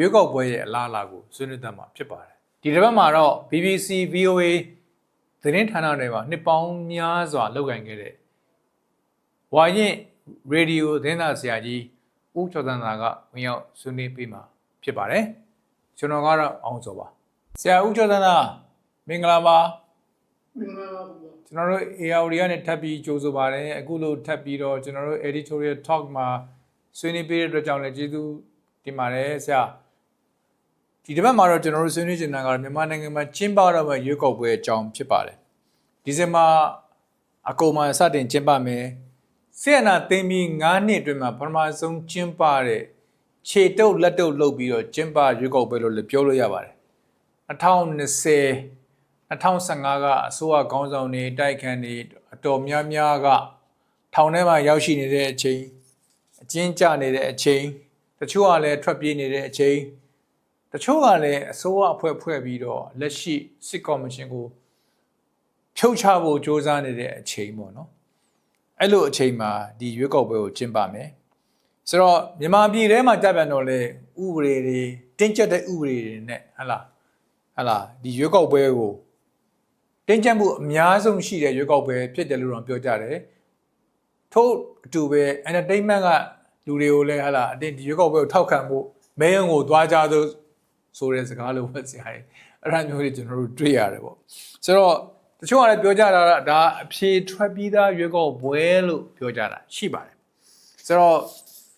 ရွေးကောက်ပွဲရဲ့အလားအလာကိုဆွေးနွေးတတ်မှာဖြစ်ပါတယ်ဒီတစ်ပတ်မှာတော့ BBC VOA သတင်းဌာနတွေမှာနှစ်ပေါင်းများစွာလုပ်ကိုင်ခဲ့တဲ့ဝါရင်ရေဒီယိုသတင်းသားဆရာကြီးဦးကျော်သန်းသာကဝင်ရောက်ဆွေးနွေးပေးမှာဖြစ်ပါတယ်ကျွန်တော်ကတော့အောင်စောပါဆရာဦးကျော်သန်းသာမင်္ဂလာပါမင်္ဂလာပါဗျာကျွန်တော်တို့ ARD ကနေထပ်ပြီးကြိုးဆိုပါတယ်အခုလိုထပ်ပြီးတော့ကျွန်တော်တို့ editorial talk မှာဆွေးနွေးပေးတဲ့အတွက်ကြောင့်လည်းကျေးဇူးတင်ပါတယ်ဆရာ ဒီတစ်ပတ်မှာတော့ကျွန်တော်တို့ဆွေးနွေးချင်တာကတော့မြန်မာနိုင်ငံမှာကျင်းပတော့မယ့်ရွေးကောက်ပွဲအကြောင်းဖြစ်ပါတယ်ဒီဇင်ဘာအကုန်မှာစတင်ကျင်းပမယ်ဆီယနာသိမ်းပြီး9နှစ်အတွင်းမှာပထမဆုံးကျင်းပတဲ့ခြေတုပ်လက်တုပ်လုပ်ပြီးတော့ကျင်းပရွေးကောက်ပွဲလို့လည်းပြောလို့ရပါတယ်2020 2015ကအစိုးရခေါင်းဆောင်တွေတိုက်ခန်းတွေအတော်များများကထောင်ထဲမှာရောက်ရှိနေတဲ့အချိန်အကျဉ်းကျနေတဲ့အချိန်တချို့ကလည်းထွက်ပြေးနေတဲ့အချိန် တချို့ကလည်းအစိုးရအဖွဲ့ဖွဲ့ပြီးတော့လက်ရှိစစ်ကော်မရှင်ကိုဖြုတ်ချဖို့စ조사နေတဲ့အချိန်ပေါ့နော်အဲ့လိုအချိန်မှာဒီရွေးကောက်ပွဲကိုကျင်းပမယ်ဆိုတော့မြန်မာပြည်ထဲမှာကြပြန်တော့လေဥပဒေတွေတင်းကျပ်တဲ့ဥပဒေတွေနဲ့ဟဟလားဟလာဒီရွေးကောက်ပွဲကိုတင်းကျပ်မှုအများဆုံးရှိတဲ့ရွေးကောက်ပွဲဖြစ်တယ်လို့တော့ပြောကြတယ်ထို့အတူပဲ entertainment ကလူတွေကိုလည်းဟာလာအတင်းဒီရွေးကောက်ပွဲကိုထောက်ခံဖို့မဲယုံကိုသွားကြသို့ ဆိုတဲ့စကားလို့ပဲဆရာကြီးအဲ့ဒါမျိုးတွေကျွန်တော်တို့တွေ့ရတယ်ပေါ့ဆိုတော့တချို့ကလည်းပြောကြတာကဒါအဖြေထွက်ပြီးသားရွေးကောက်ပွဲလို့ပြောကြတာရှိပါတယ်ဆိုတော့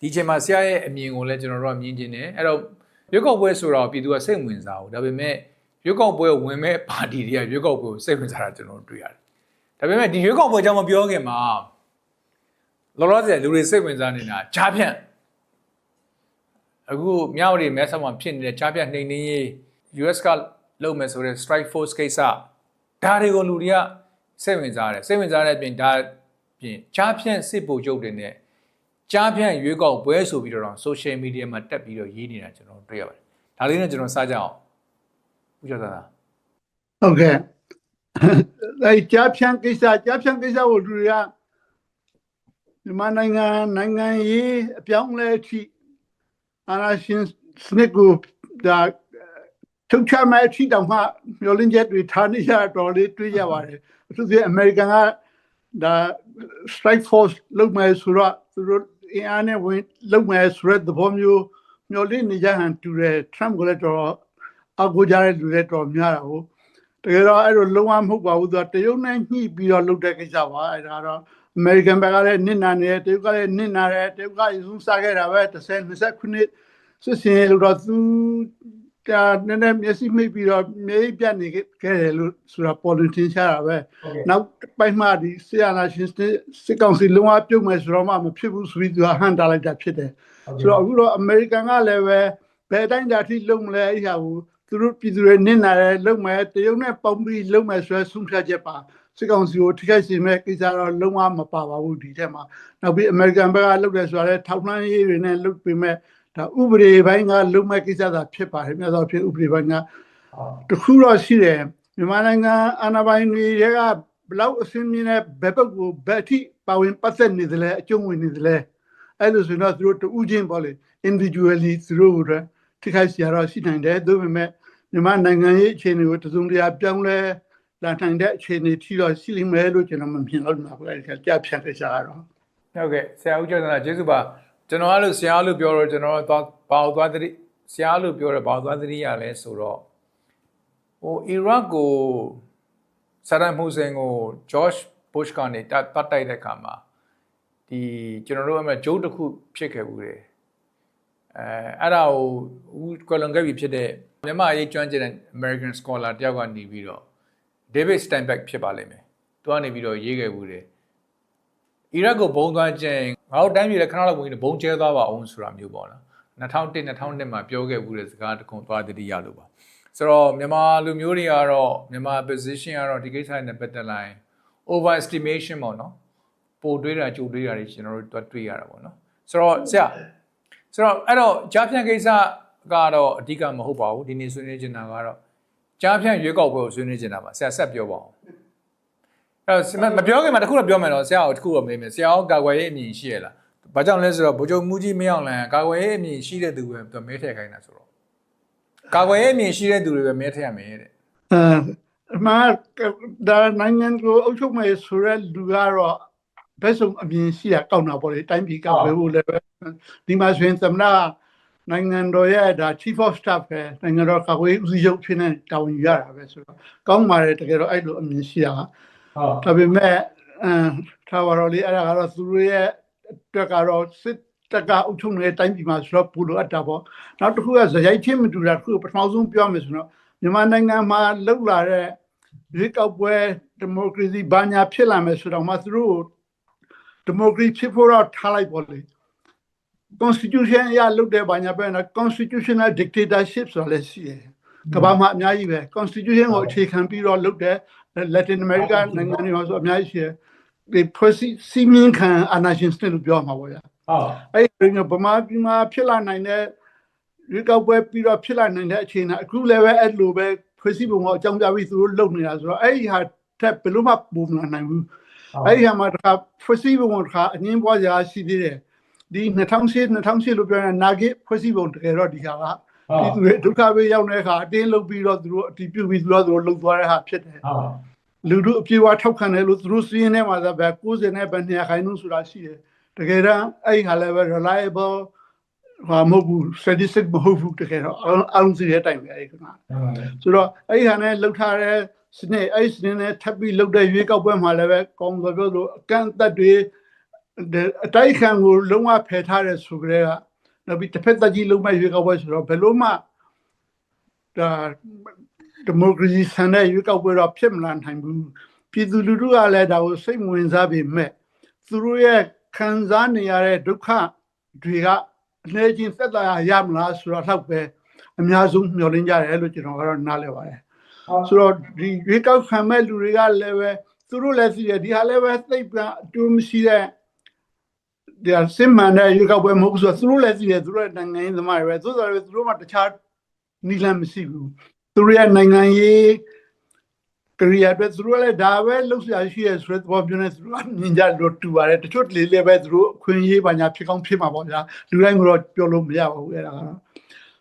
ဒီချိန်မှာဆရာရဲ့အမြင်ကိုလည်းကျွန်တော်တို့ကမြင်ကျင်တယ်အဲ့တော့ရွေးကောက်ပွဲဆိုတော့ပြည်သူကစိတ်ဝင်စားဘူးဒါပေမဲ့ရွေးကောက်ပွဲကိုဝင်မဲ့ပါတီတွေကရွေးကောက်ပွဲကိုစိတ်ဝင်စားတာကျွန်တော်တို့တွေ့ရတယ်။ဒါပေမဲ့ဒီရွေးကောက်ပွဲအကြောင်းမပြောခင်မှာလောလောဆယ်လူတွေစိတ်ဝင်စားနေတာကြားဖြန့် အခုမြောက်ရီမဲဆောက်မှာဖြစ်နေတဲ့ကြားဖြန့်နှိမ်နှင်းရေး US ကလုပ်မယ်ဆိုတဲ့ strike force ကိစ္စဒါတွေကိုလူတွေကစိတ်ဝင်စားတယ်စိတ်ဝင်စားတဲ့အပြင်ဒါပြင်ကြားဖြန့်စစ်ဗိုလ်ချုပ်တွေနဲ့ကြားဖြန့်ရွေးကောက်ပွဲဆိုပြီးတော့ social media မှာတက်ပြီးတော့ရေးနေတာကျွန်တော်တို့တွေ့ရပါတယ်။ဒါလေးနဲ့ကျွန်တော်စကြအောင်ဦးကျော်သာသာဟုတ်ကဲ့အဲကြားဖြန့်ကိစ္စကြားဖြန့်ကိစ္စကိုလူတွေကမြန်မာနိုင်ငံနိုင်ငံရေးအပြောင်းအလဲအထိ အာဏာရှင်စနစ်ကိုဒါထုတ်ချမဲ့အထိတောင်မှမျောလင်းချက်တွေထားနေကြတော်လေးတွေ့ရပါတယ်အထူးသဖြင့်အမေရိကန်ကဒါ strike force လုပ်မယ်ဆိုတော့သူတို့အင်အားနဲ့ဝင်လုပ်မယ်ဆိုတဲ့သဘောမျိုးမျောလင်းနေကြဟန်တူတယ် Trump ကလည်းတော့အကူကြတဲ့လူတွေတော်များတာဟုတ်တကယ်တော့အဲ့လိုလုံးဝမဟုတ်ပါဘူးသူကတရုတ်နဲ့ညှိပြီးတော့လုပ်တဲ့ကိစ္စပါအဲ့ဒါတော့ American ဘက်ကလည်းနစ်နာနေတယ်တရုတ်ကလည်းနစ်နာတယ်တရုတ်ကယူဆခဲ့တာပဲ30 20ခုနှစ်စစ်စင်လို့တော့သူဒါနည်းနည်းမျက်စိမိတ်ပြီးတော့မြေပြတ်နေခဲ့တယ်လို့ဆိုတာပေါ်လွင်ထင်ရှားတာပဲနောက်ပိုင်းမှဒီဆီယနာရှင်စစ်ကောင်စီလုံးဝပြုတ်မယ်ဆိုတော့မှမဖြစ်ဘူးဆိုပြီးသူကဟန်တာလိုက်တာဖြစ်တယ်ဆိုတော့အခုတော့ American ကလည်းပဲဘယ်တိုင်းတာထိလုံးမလဲအဲ့ဟာကိုသူတို့ပြည်သူတွေနစ်နာတယ်လုံးမယ်တရုတ်နဲ့ပုံပြီးလုံးမယ်ဆိုရဆုံးဖြတ်ချက်ပါ စစ်ကောင်စီကိုထိခိုက်စေမဲ့ကိစ္စတော့လုံးဝမပါပါဘူးဒီထက်မှာနောက်ပြီး American ဘက်ကလုပ်တယ်ဆိုတာလည်းထောက်လှမ်းရေးတွေနဲ့လုပ်ပေးမဲ့ဒါဥပဒေပိုင်းကလုံးမဲ့ကိစ္စသာဖြစ်ပါတယ်မြတ်စွာဘုရားဥပဒေပိုင်းကတခုတော့ရှိတယ်မြန်မာနိုင်ငံအာဏာပိုင်တွေကဘလောက်အစင်းမြင့်တဲ့ဘက်ဘက်ကိုဘက်ထိပါဝင်ပတ်သက်နေတယ်လဲအကျုံးဝင်နေတယ်လဲအဲ့လိုဆိုတော့သူတို့တူးချင်းပေါ့လေ individually သူတို့ကထိခိုက်စရာတော့ရှိနိုင်တယ်ဒါပေမဲ့မြန်မာနိုင်ငံရေးအခြေအနေကိုတစုံတရာပြောင်းလဲ လာနိုင်တဲ့အခြေအနေထိတော့ရှိလိမ့်မယ်လို့ကျွန်တော်မမြင်လို့မှာပဲအဲ့ဒါကြဖြတ်ခဲ့ကြတော့ဟုတ်ကဲ့ဆရာဦးကျော်သနာကျေးဇူးပါကျွန်တော်အဲ့လိုဆရာလို့ပြောတော့ကျွန်တော်သွားဘာလို့သွားသတိဆရာလို့ပြောတော့ဘာလို့သွားသတိရလဲဆိုတော့ဟိုအီရတ်ကိုဆဒမ်ဟူစိန်ကိုဂျော့ချ်ဘုရှ်ကနေတတ်တိုက်တဲ့ခါမှာဒီကျွန်တော်တို့အမှဂျိုးတစ်ခုဖြစ်ခဲ့ဘူးတယ်အဲအဲ့ဒါကိုဦးကွယ်လွန်ခဲ့ပြီဖြစ်တဲ့မြန်မာရေးကျွမ်းကျင်တဲ့ American scholar တယောက်ကနေပြီးတော့ David Steinbeck ဖြစ်ပါလိမ့်မယ်သူကနေပြီးတော့ရေးခဲ့ဘူးတယ်အီရတ်ကိုဘုံသွားကျင်းငါတို့တိုင်းပြည်လည်းခဏလောက်ဝင်နေဘုံကျဲသွားပါအောင်ဆိုတာမျိုးပေါ့နော်2001 2002မှာပြောခဲ့ဘူးတဲ့စကားတခုသွားတတိယလို့ပါဆိုတော့မြန်မာလူမျိုးတွေကတော့မြန်မာ position ကတော့ဒီကိစ္စနဲ့ပတ်သက်လာရင် over estimation ပေါ့နော်ပိုတွေးတာကြိုတွေးတာတွေကျွန်တော်တို့တွေ့တွေ့ရတာပေါ့နော်ဆိုတော့ဆရာဆိုတော့အဲ့တော့ကြားဖြန့်ကိစ္စကတော့အဓိကမဟုတ်ပါဘူးဒီနေ့ဆွေးနွေးချင်တာကတော့ ကြားဖြန့်ရွေးကောက်ပွဲကိုဆွေးနွေးချင်တာပါဆရာဆက်ပြောပါဦးအဲ့တော့မပြောခင်မှာတခုတော့ပြောမယ်တော့ဆရာကိုတခုတော့မေးမယ်ဆရာကကာကွယ်ရေးအမြင်ရှိရလားဘာကြောင့်လဲဆိုတော့ဗိုလ်ချုပ်မူကြီးမင်းအောင်လှိုင်ကကာကွယ်ရေးအမြင်ရှိတဲ့သူပဲသူမဲထည့်ခိုင်းတာဆိုတော့ကာကွယ်ရေးအမြင်ရှိတဲ့သူတွေပဲမဲထည့်ရမယ်တဲ့အဲမှာဒါနိုင်ငံကိုအုပ်ချုပ်မယ်ဆိုရဲလူကတော့ဘယ်ဆုံးအမြင်ရှိရကောက်တာပေါ့လေတိုင်းပြည်ကောက်ပဲဖို့လည်းပဲဒီမှာဆိုရင်သမ္မတ နိုင်ငံတော်ရဲ့ဒါ chief of staff ပဲနိုင်ငံတော်ကာကွယ်ရေးဦးစီးချုပ်ဖြစ်နေတာဝန်ယူရတာပဲဆိုတော့ကောင်းပါတယ်တကယ်တော့အဲ့လိုအမြင်ရှိတာကဟုတ်ဒါပေမဲ့အမ်ထားပါတော့လေအဲ့ဒါကတော့သူတို့ရဲ့အတွက်ကတော့စစ်တပ်ကအုပ်ချုပ်နေတဲ့တိုင်းပြည်မှာဆိုတော့ပူလို့အပ်တာပေါ့နောက်တစ်ခုကဇယိုက်ချင်းမတူတာတစ်ခုပထမဆုံးပြောမယ်ဆိုတော့မြန်မာနိုင်ငံမှာလှုပ်လာတဲ့ရွေးကောက်ပွဲဒီမိုကရေစီဘာညာဖြစ်လာမယ်ဆိုတော့မှသူတို့ဒီမိုကရေစီဖြစ်ဖို့တော့ထားလိုက်ပေါ့လေ constitution အရလုပ်တဲ့ဘာညာပဲနော် constitutional dictatorship ဆိုတာလည်းရှိတယ်ကမ္ဘာမှာအများကြီးပဲ constitution ကိုအခြေခံပြီးတော့လုပ်တဲ့ Latin America နိုင်ငံတွေမှာဆိုအများကြီးရှိတယ်ဒီ policy စီမင်းခံအာဏာရှင်စနစ်လို့ပြောမှာပေါ့ဗျာဟုတ်အဲ့ဒီတော့ဗမာပြည်မှာဖြစ်လာနိုင်တဲ့ရွေးကောက်ပွဲပြီးတော့ဖြစ်လာနိုင်တဲ့အခြေအနေအခုလည်းပဲအဲ့လိုပဲဖွဲ့စည်းပုံကအကြောင်းပြပြီးသူတို့လုပ်နေတာဆိုတော့အဲ့ဒီဟာတက်ဘယ်လိုမှပုံမလာနိုင်ဘူးအဲ့ဒီဟာမှာတခါဖွဲ့စည်းပုံကတခါအငင်းပွားစရာရှိသေးတယ် ဒီ2008 2008လို့ပြောရင်နာဂစ်ဖွဲ့စည်းပုံတကယ်တော့ဒီဟာကဒီသူတွေဒုက္ခပဲရောက်တဲ့အခါအတင်းလုပ်ပြီးတော့သူတို့အတီးပြုတ်ပြီးသူတို့သူတို့လှုပ်သွားတဲ့ဟာဖြစ်တယ်ဟုတ်လူတို့အပြေအဝထောက်ခံတယ်လို့သူတို့စီးရင်ထဲမှာသာပဲ90နဲ့ပဲ200ခိုင်နှုန်းဆိုတာရှိတယ်တကယ်တော့အဲ့ဒီဟာလည်းပဲ reliable ဟာမဟုတ်ဘူး statistic မဟုတ်ဘူးတကယ်တော့အအောင်စီတဲ့အတိုင်းပဲအဲ့ဒီကဆိုတော့အဲ့ဒီဟာနဲ့လှုပ်ထားတဲ့စနစ်အဲ့ဒီစနစ်နဲ့ထပ်ပြီးလှုပ်တဲ့ရွေးကောက်ပွဲမှာလည်းပဲကောင်းဆိုပြောလို့အကန့်အသတ်တွေဒီ အတိုက်ခံကိုလုံးဝဖယ်ထားတဲ့ဆိုကြတဲ့ကနောက်ပြီးတစ်ဖက်သက်ကြီးလုံးမဲ့ရွေးကောက်ပွဲဆိုတော့ဘယ်လို့မှဒါဒီမိုကရေစီဆန်တဲ့ရွေးကောက်ပွဲတော့ဖြစ်မလာနိုင်ဘူးပြည်သူလူထုကလည်းဒါကိုစိတ်မဝင်စားပေမဲ့သူတို့ရဲ့ခံစားနေရတဲ့ဒုက္ခတွေကအနည်းချင်းသက်သာရမလားဆိုတော့တော့ပဲအများဆုံးမျှော်လင့်ကြတယ်လို့ကျွန်တော်ကတော့နားလည်ပါတယ်ဆိုတော့ဒီရွေးကောက်ခံမဲ့လူတွေကလည်းပဲသူတို့လည်းသိတယ်ဒီဟာလည်းပဲသိပ်ပြန်အတူမရှိတဲ့ ဒီဟာစင်မှန်တဲ့ရွေးကောက်ပွဲမဟုတ်ဘူးဆိုတော့သူတို့လည်းသိတယ်သူတို့ရဲ့နိုင်ငံရေးသမားတွေပဲသို့တော်လည်းသူတို့မှတခြားနီလန်မရှိဘူးသူတို့ရဲ့နိုင်ငံရေးကရိယာအတွက်သူတို့လည်းဒါပဲလှုပ်ရှားရှိရဆိုတဲ့သဘောပြောနေသူတို့ကမြင်ကြလို့တူပါတယ်တချို့လေလည်းပဲသူတို့အခွင့်အရေးပါညာဖြစ်ကောင်းဖြစ်မှာပေါ့ဗျာလူတိုင်းကတော့ပြောလို့မရပါဘူးအဲ့ဒါကတော့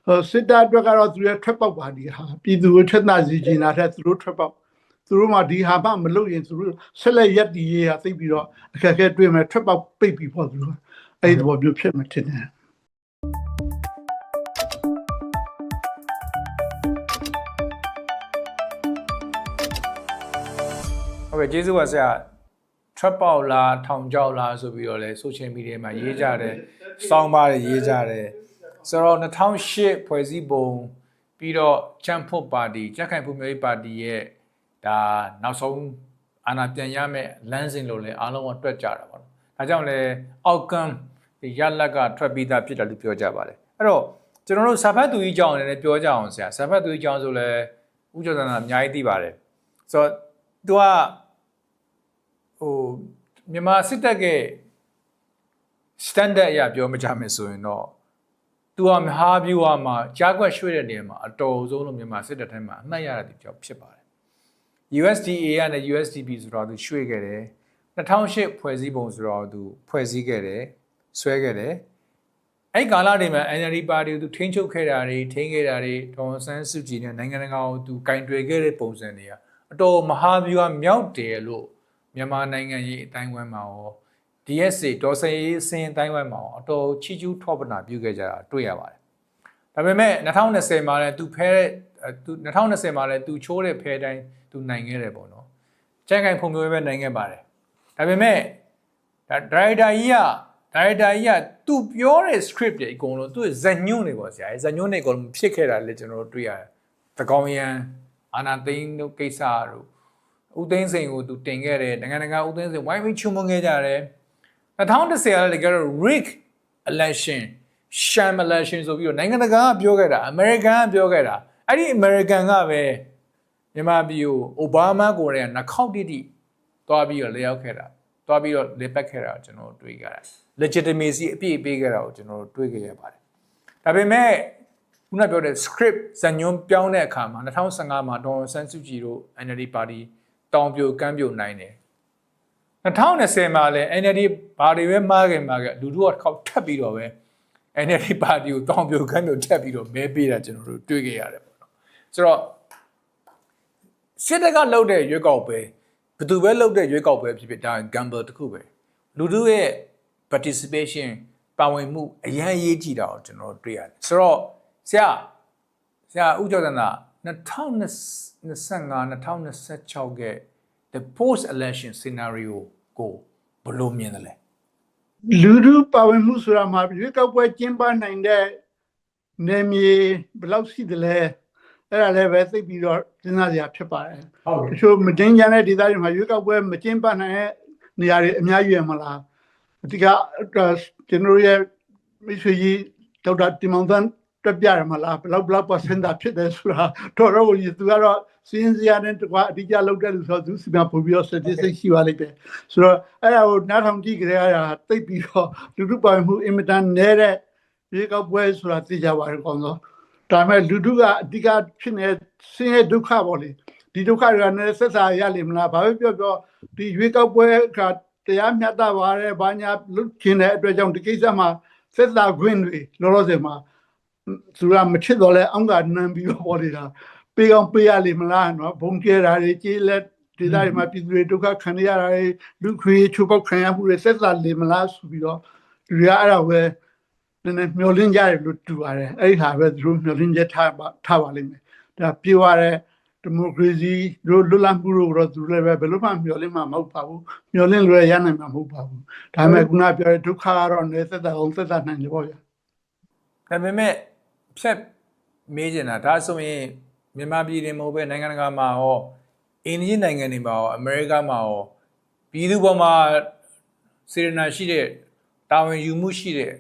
ဟိုစစ်တပ်အတွက်ကတော့သူရဲ့ထွက်ပေါက်ပါဒီဟာပြည်သူကိုထွက်သားစီချင်တာတဲ့သူတို့ထွက်ပေါက် သူတို့မှဒီဟာမှမလုပ်ရင်သူတို့ဆက်လက်ရက်တည်ရေးဟာသိပ်ပြီးတော့အခက်အခဲတွေ့မယ်ထွက်ပေါက်ပိတ်ပြီးပေါ့သူတို့အဲ့ဒီသဘောမျိုးဖြစ်မှတင်တယ်ဟုတ်ကဲ့ကျေးဇူးပါဆရာ trap ပေါက်လားထောင်ကြောက်လားဆိုပြီးတော့လဲ social media မှာရေးကြတယ်စောင်းပါးတွေရေးကြတယ်ဆိုတော့2008ဖွဲ့စည်းပုံပြီးတော့ချမ်ဖို့ပါတီကြက်ခိုင်ဖွံ့ဖြိုးရေးပါတီရဲ့ ဒါနောက်ဆုံးအာဏာပြန်ရမယ့်လမ်းစဉ်လို့လဲအားလုံးကတွက်ကြတာပါတော့ဒါကြောင့်လဲ outcome ဒီရလက်ကထွက်ပြီးသားဖြစ်တယ်လို့ပြောကြပါတယ်အဲ့တော့ကျွန်တော်တို့စာဖတ်သူကြီးကြောင်းအနေနဲ့ပြောကြအောင်ဆရာစာဖတ်သူကြီးကြောင်းဆိုလဲဥကြဒနာအများကြီးသိပါတယ်ဆိုတော့ तू ကဟိုမြန်မာစစ်တပ်က standard အရပြောမကြမယ်ဆိုရင်တော့သူကမဟာဗျူဟာမှာကြားကွက်ရွှေ့တဲ့နေရာမှာအတော်ဆုံးလို့မြန်မာစစ်တပ်ထဲမှာအမှတ်ရတာဒီကြောင့်ဖြစ်ပါတယ် USDA ကနဲ့ USDP ဆိုတော့သူရွှေ့ခဲ့တယ်2008ဖွဲ့စည်းပုံဆိုတော့သူဖွဲ့စည်းခဲ့တယ်ဆွဲခဲ့တယ်အဲ့ကာလတွေမှာ NLD ပါတီကိုသူထိန်းချုပ်ခဲ့တာတွေထိန်းခဲ့တာတွေဒေါ်ဆန်းစုကြည်နဲ့နိုင်ငံတကာကိုသူကင်တွယ်ခဲ့တဲ့ပုံစံတွေကအတော်မဟာဗျူဟာမြောက်တယ်လို့မြန်မာနိုင်ငံရေးအတိုင်းအဝိုင်းမှာရော DSA ဒေါ်စင်ရေးအစင်းအတိုင်းအဝိုင်းမှာရောအတော်ချီကျူးထောပနာပြုခဲ့ကြတာတွေ့ရပါတယ်။ဒါပေမဲ့2020မှာလည်းသူဖဲတဲ့ သူ2020မှာလည်းသူချိုးတဲ့ဖဲတိုင်းသူနိုင်ခဲ့တယ်ပေါ့နော်။ကြိုက်ကိုင်ဖုံမျိုးပဲနိုင်ခဲ့ပါတယ်။ဒါပေမဲ့ဒါဒရိုက်တာကြီးကဒရိုက်တာကြီးကသူပြောတဲ့ script တွေအကုန်လုံးသူ့ဇညွန့်တွေပေါ့ဆရာ။ဇညွန့်တွေအကုန်လုံးဖြစ်ခဲ့တာလည်းကျွန်တော်တို့တွေ့ရတယ်။သကောင်ရန်အာနာသိန်းတို့ကိစ္စတို့ဦးသိန်းစိန်ကိုသူတင်ခဲ့တယ်နိုင်ငံတကာဦးသိန်းစိန်ဝိုင်းပြီးချုံမွန်ခဲ့ကြတယ်2010ကလည်းတကယ်တော့ Rick election sham election ဆိုပြီးတော့နိုင်ငံတကာကပြောခဲ့တာ American ကပြောခဲ့တာ အဲ့ဒီ American ကပဲမြန်မာပြည်ကိုအိုဘားမားကိုယ်တိုင်ကနှခေါက်တိတိသွားပြီးတော့လျှောက်ခဲ့တာသွားပြီးတော့လေပတ်ခဲ့တာကိုကျွန်တော်တို့တွေ့ကြတာ legitimacy အပြည့်ပေးခဲ့တာကိုကျွန်တော်တို့တွေ့ခဲ့ရပါတယ်ဒါပေမဲ့ခုနပြောတဲ့ script ဇာညွန်းပြောင်းတဲ့အခါမှာ2015မှာဒေါ်ဆန်းစုကြည်တို့ NLD ပါတီတောင်ပြိုကမ်းပြိုနိုင်တယ်2020မှာလည်း NLD ဘာတွေပဲမှားခင်မှာကလူတို့ကတစ်ခေါက်ထပ်ပြီးတော့ပဲ NLD ပါတီကိုတောင်းပြိုခန့်မျိုးထက်ပြီးတော့မဲပေးတာကျွန်တော်တို့တွေ့ခဲ့ရတယ်ပေါ့နော် ဆိုတော့စစ်တပ်ကလှုပ်တဲ့ရွေးကောက်ပွဲဘယ်သူပဲလှုပ်တဲ့ရွေးကောက်ပွဲဖြစ်ဖြစ်ဒါ gamble တစ်ခုပဲလူတို့ရဲ့ participation ပါဝင်မှုအရန်အရေးကြီးတာကိုကျွန်တော်တို့တွေ့ရတယ်ဆိုတော့ဆရာဆရာဦးကျော်သနာ2025 2026က the post election scenario ကိုဘယ်လိုမြင်သလဲလူလူပါဝင်မှုဆိုတာမှာရွေးကောက်ပွဲကျင်းပနိုင်တဲ့နေမြေဘယ်လောက်ရှိသလဲ အဲ့ဒါလည်းပဲသိပြီးတော့စဉ်းစားစရာဖြစ်ပါတယ်ဟုတ်တချို့မတင်ကြတဲ့ဒေသတွေမှာရွေးကောက်ပွဲမကျင်းပနိုင်တဲ့နေရာတွေအများကြီးရမလားအဓိကကျွန်တော်ရဲ့မိတ်ဆွေကြီးဒေါက်တာတင်မောင်သန်းပြပြရမလားဘယ်လောက်ဘယ်လောက်ပါစင်တာဖြစ်တယ်ဆိုတာတော့တော့ကြီးသူကတော့စင်းစရာနဲ့တကွာအဓိကလောက်တဲ့လူဆိုတော့သူစီမံပို့ပြီးတော့ statistic ရှိပါလိမ့်မယ်ဆိုတော့အဲ့ဒါကိုနားထောင်ကြည့်ကြရတာသိပ်ပြီးတော့လူလူပိုင်မှုအင်မတန်နဲတဲ့ရေကောက်ပွဲဆိုတာသိကြပါတယ်ကောင်းတော့ ဒါပေမဲ့လူလူကအဓိကဖြစ်နေဆင်းရဲဒုက္ခပေါ့လေဒီဒုက္ခတွေကလည်းဆက်စားရလိမ့်မလားဘာပဲပြောပြောဒီရွေးကောက်ပွဲကတရားမျှတပါရဲဘာညာလုကျင်တဲ့အတွက်ကြောင့်ဒီကိစ္စမှာဆက်စားခွင့်တွေလောလောဆယ်မှာသူကမချစ်တော့လဲအောင်းကနမ်းပြီးတော့ပေါ်နေတာပေးအောင်ပေးရလိမ့်မလားနော်ဘုံကျဲတာတွေကြေးလက်ဒေသတွေမှာပြည်သူတွေဒုက္ခခံရတာတွေလူခွေချိုးပေါက်ခံရမှုတွေဆက်လာလိမ့်မလားဆိုပြီးတော့လူတွေကအဲ့ဒါပဲ နည်းနည်းမျောလင်းကြတယ်လို့တူပါတယ်အဲ့ဒီဟာပဲသူတို့မျောလင်းချက်ထားပါထားပါလိမ့်မယ်ဒါပြေဝတဲ့ဒီမိုကရေစီတို့လွတ်လပ်မှုတို့တော့သူလည်းပဲဘယ်လိုမှမျောလင်းမှာမဟုတ်ပါဘူးမျောလင်းလွယ်ရနိုင်မှာမဟုတ်ပါဘူးဒါပေမဲ့ခုနပြောတဲ့ဒုက္ခကတော့နေသက်သက်အောင်သက်သက်နိုင်တယ်ပေါ့ဗျာဒါပေမဲ့ဖြတ်မေးချင်တာဒါဆိုရင်မြန်မာပြည်တင်မဟုတ်ပဲနိုင်ငံတကာမှာရောအိန္ဒိယနိုင်ငံတွေမှာရောအမေရိကမှာရောပြည်သူပေါ်မှာစေရနာရှိတဲ့တာဝန်ယူမှုရှိတဲ့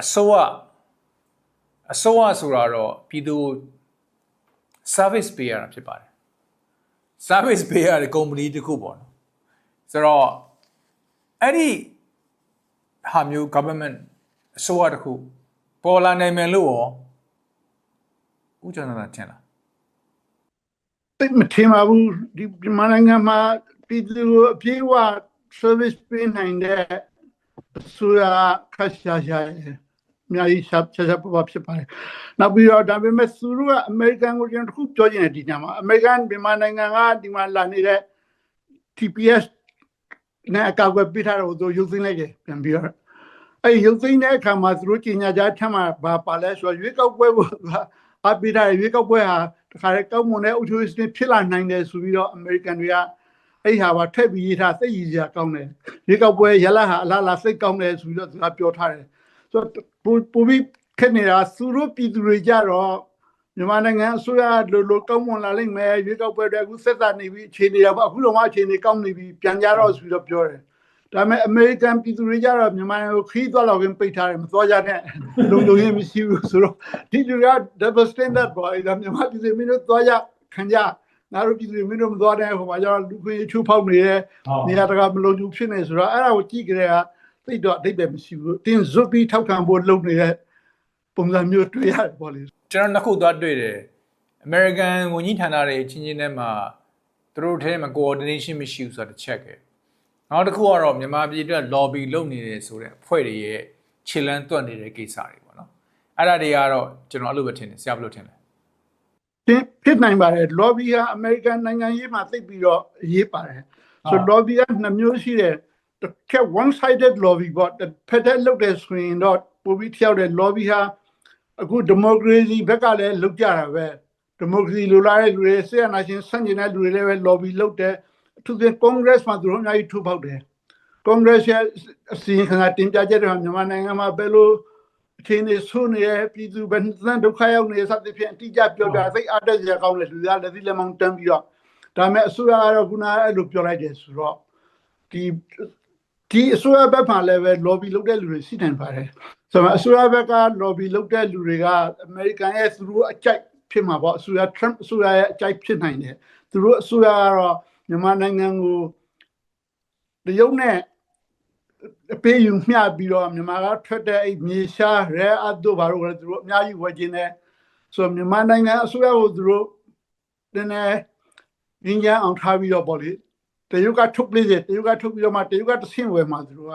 အစိုးရအစိုးရဆိုတာတော့ပြည်သူကို service ပေးရတာဖြစ်ပါတယ် service ပေးရတဲ့ company တစ်ခုပေါ့နော်ဆိုတော့အဲ့ဒီဟာမျိုး government အစိုးရတစ်ခုပေါ်လာနိုင်မယ်လို့ရောဦးကျော်နာထင်လားတိတ်မထင်ပါဘူးဒီမြန်မာနိုင်ငံမှာပြည်သူကိုအပြည့်အဝ service ပေးနိုင်တဲ့အစိုးရခက်ရှာရှာရဲ့ အများကြီးရှာရှာရှာပပဖြစ်ပါတယ်။နောက်ပြီးတော့ဒါပေမဲ့သူတို့ကအမေရိကန်ကိုကျွန်တော်တစ်ခုပြောချင်တယ်ဒီညမှာအမေရိကန်မြန်မာနိုင်ငံကဒီမှာလာနေတဲ့ TPS နဲ့အကောက်ွယ်ပေးထားတော့သူရုပ်သိမ်းလိုက်တယ်ပြန်ပြီးတော့အဲ့ဒီရုပ်သိမ်းတဲ့အခါမှာသူတို့ကြီးညာကြထမ်းမှာဘာပါလဲဆိုတော့ရွေးကောက်ပွဲကိုအပိထားရွေးကောက်ပွဲဟာတခါလေကောက်မွန်တဲ့အုပ်ချုပ်ရေးဖြစ်လာနိုင်တယ်ဆိုပြီးတော့အမေရိကန်တွေကအဲ့ဟာပါထက်ပြီးရေးထားသိရည်စရာကောင်းတယ်ရွေးကောက်ပွဲရလာဟာအလားလားစိတ်ကောင်းတယ်ဆိုပြီးတော့သူကပြောထားတယ် ဆိုတော့ပူပူပြီးခက်နေတာသူတို့ပြည်သူတွေကြတော့မြန်မာနိုင်ငံအစိုးရလိုလိုကောင်းမွန်လာလိမ့်မယ်ရွေးကောက်ပွဲတွေအခုဆက်သက်နေပြီအခြေအနေတော့အခုလုံးဝအခြေအနေကောင်းနေပြီပြန်ကြတော့ဆိုပြီးတော့ပြောတယ်ဒါပေမဲ့အမေရိကန်ပြည်သူတွေကြတော့မြန်မာနိုင်ငံကိုခီးသွားတော့ခင်ပိတ်ထားတယ်မသွားကြနဲ့လုံလုံရင်မရှိဘူးဆိုတော့ဒီလူက double standard ပေါ့အဲ့ဒါမြန်မာပြည်သူမင်းတို့သွားကြခံကြငါတို့ပြည်သူမင်းတို့မသွားတဲ့ဟိုမှာကျတော့လူခွေချိုးဖောက်နေတယ်နေရာတကာမလုံခြုံဖြစ်နေဆိုတော့အဲ့ဒါကိုကြည့်ကြတဲ့က သိတော့အတိတ်ပဲမရှိဘူးတင်းဇွတ်ပြီးထောက်ခံဖို့လုပ်နေတဲ့ပုံစံမျိုးတွေ့ရတယ်ပေါ့လေကျွန်တော်နှစ်ခုသွားတွေ့တယ် American ဝန်ကြီးဌာနတွေချင်းချင်းထဲမှာသူတို့ထဲမှာ coordination မရှိဘူးဆိုတာတစ်ချက်ပဲနောက်တစ်ခုကတော့မြန်မာပြည်အတွက် lobby လုပ်နေတယ်ဆိုတဲ့အဖွဲ့တွေရဲ့ခြေလမ်းတွက်နေတဲ့ကိစ္စတွေပေါ့နော်အဲ့ဒါတွေကတော့ကျွန်တော်အဲ့လိုပဲထင်တယ်ဆရာဘယ်လိုထင်လဲဖြစ်ဖြစ်နိုင်ပါတယ် lobby ကအမေရိကန်နိုင်ငံရေးမှာသိပ်ပြီးတော့အရေးပါတယ်ဆို lobby ကနှစ်မျိုးရှိတယ် တစ်ခက် one sided lobby ပေါ့တစ်ဖက်တည်းလုပ်တယ်ဆိုရင်တော့ပိုပြီးထျောက်တယ် lobby ဟာအခု democracy ဘက်ကလည်းလုပ်ကြတာပဲ democracy လိုလားတဲ့လူတွေဆေးရနာရှင်ဆန့်ကျင်တဲ့လူတွေလည်းပဲ lobby လုပ်တယ်အထူးသဖြင့် congress မှာသူတို့အများကြီးထိုးပေါက်တယ် congress ရဲ့အစီရင်ခံစာတင်ပြချက်တွေမှာမြန်မာနိုင်ငံမှာဘယ်လိုအခြေအနေဆိုးနေရပြည်သူဘယ်နှသန်းဒုက္ခရောက်နေစသဖြင့်အတိအကျပြောပြသိအားတက်ကြကောင်းတယ်လူသားလက်သီးလက်မောင်းတန်းပြီးတော့ဒါပေမဲ့အစိုးရကတော့ခုနအဲ့လိုပြောလိုက်တယ်ဆိုတော့ဒီ ဒီအစိုးရဘက်မှာလည်းပဲ lobby လုပ်တဲ့လူတွေရှိနိုင်ပါတယ်ဆိုတော့အစိုးရဘက်က lobby လုပ်တဲ့လူတွေကအမေရိကန်ရဲ့သူတို့အကြိုက်ဖြစ်မှာပေါ့အစိုးရ Trump အစိုးရရဲ့အကြိုက်ဖြစ်နိုင်တယ်သူတို့အစိုးရကတော့မြန်မာနိုင်ငံကိုတရုတ်နဲ့အပေးယူမျှပြီးတော့မြန်မာကထွက်တဲ့အဲ့မြေရှားရဲအပ်တို့ဘာလို့လဲသူတို့အများကြီးဝယ်ခြင်းနဲ့ဆိုတော့မြန်မာနိုင်ငံအစိုးရကိုသူတို့နည်းနည်းရင်းကြအောင်ထားပြီးတော့ပေါ့လေ တရုတ်ကထုတ်ပလေးတယ်တရုတ်ကထုတ်ပြီးတော့မှတရုတ်ကတဆင့်ဝယ်မှာသူတို့က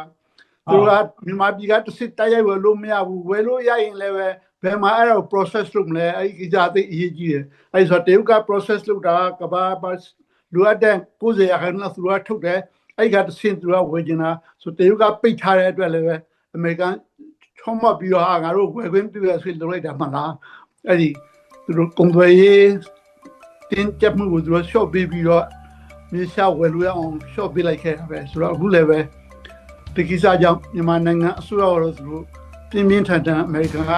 သူကမြန်မာပြည်ကတစ်စစ်တိုက်ရိုက်ဝယ်လို့မရဘူးဝယ်လို့ရရင်လည်းပဲဘယ်မှာအဲ့ဒါကို process လုပ်မလဲအဲ့ဒီကိစ္စအသိအရေးကြီးတယ်အဲ့ဒီဆိုတော့တရုတ်က process လုပ်တာကဘာဘာလူအပ်တဲ့90ရာခိုင်နှုန်းသူကထုတ်တယ်အဲ့ဒီကတစ်စစ်သူကဝယ်နေတာဆိုတရုတ်ကပိတ်ထားတဲ့အတွက်လည်းပဲအမေရိကန်ချုံးမပြီးတော့ဟာငါတို့ဝယ်ခွင့်ပြုရဆိုလုပ်လိုက်တာမှလားအဲ့ဒီသူတို့ကုန်သွယ်ရေးတင်းကျပ်မှုကိုသူတို့ short ပေးပြီးတော့ မြေရှားဝယ်လို့ရအောင် short ပေးလိုက်ခဲ့တာပဲဆိုတော့အခုလည်းပဲဒီကိစ္စကြောင့်မြန်မာနိုင်ငံအစိုးရရောသူတို့ပြင်းပြင်းထန်ထန်အမေရိကန်က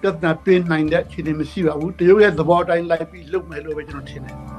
ပြဿနာတွင်းနိုင်တဲ့အခြေအနေမရှိပါဘူးတရုတ်ရဲ့သဘောအတိုင်းလိုက်ပြီးလုပ်မယ်လို့ပဲကျွန်တော်ထင်တယ်